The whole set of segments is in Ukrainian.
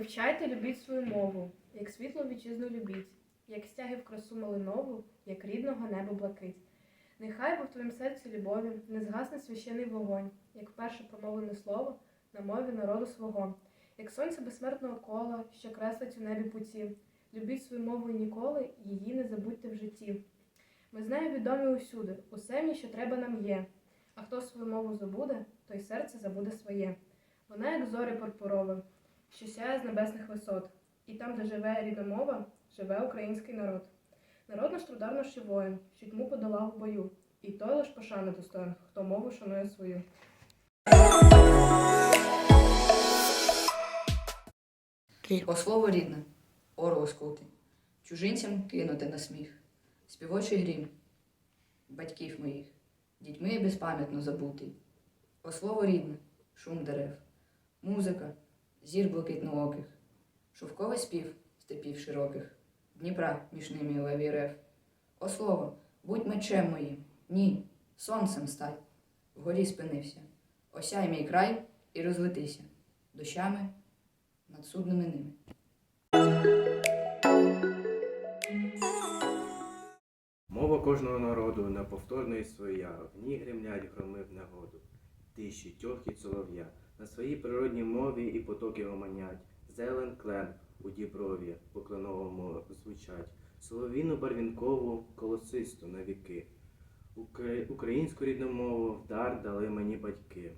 Вивчайте, любіть свою мову, як світло вітчизну любіть, як стяги в красу малинову, як рідного неба блакить. Нехай бо в твоїм серці любові не згасне священий вогонь, як перше промовлене слово на мові народу свого, як сонце безсмертного кола, що креслить у небі путі. Любіть свою мову і ніколи, її не забудьте в житті. Ми з нею відомі усюди, усе мені, що треба нам є. А хто свою мову забуде, той серце забуде своє. Вона, як зорі пурпурове, що сяє з небесних висот. І там, де живе рідна мова, живе український народ. Народ наш трудар наш воїн, що тьму подолав в бою. І той лиш пошани достоин, хто мову шанує свою. О слово рідне, оро осколки, чужинцям кинути на сміх, співочий грім, батьків моїх, дітьми безпам'ятно забутий. О слово рідне, шум дерев, музика, зір блакитнооких, шовковий спів степів широких, Дніпра між ними левій рев. О слово, будь мечем моїм, ні, сонцем стань, вгорі спинився, осяй мій край і розлетися. Дощами над судними ними. Мова кожного народу неповторна і своя, в ній гремлять громи в негоду. Тиші, тьохкіт солов'я, на своїй природній мові і потоки гомонять. Зелен клен у діброві по кленовому звучать. Соловіну барвінкову, колосисту на віки. Укра- Українську рідну мову в дар дали мені батьки.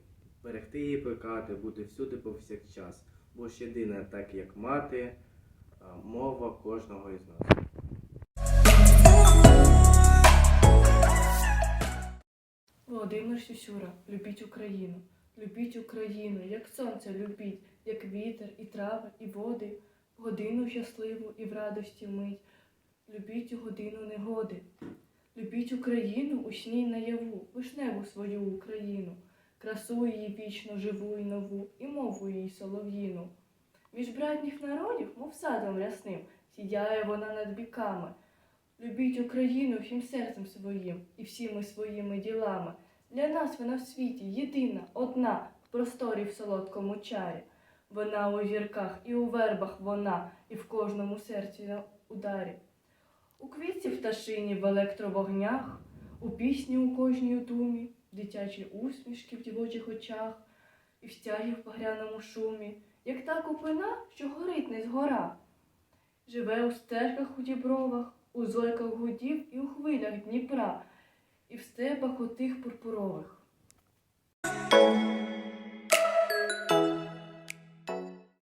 Берегти її плекати, бути всюди повсякчас, бо ж єдина, так як мати, мова кожного із нас. Володимир Сюсюра, любіть Україну, любіть Україну, як сонце любіть, як вітер, і трави, і води, годину щасливу і в радості мить. Любіть у годину негоди. Любіть Україну у сні наяву, вишневу свою Україну, красу її вічно живу і нову, і мову її солов'їну. Між братніх народів, мов садом рясним, сіяє вона над біками. Любіть Україну всім серцем своїм і всіми своїми ділами. Для нас вона в світі єдина, одна, в просторі в солодкому чарі. Вона у зірках і у вербах вона, і в кожному серці на ударі. У квітці в пташині в електровогнях, у пісні у кожній думі, дитячі усмішки в дівочих очах, і в стягі в багряному шумі, як та купина, що горить не згора. Живе у стежках у дібровах, у зойках гудів і у хвилях Дніпра, і в степах отих пурпурових.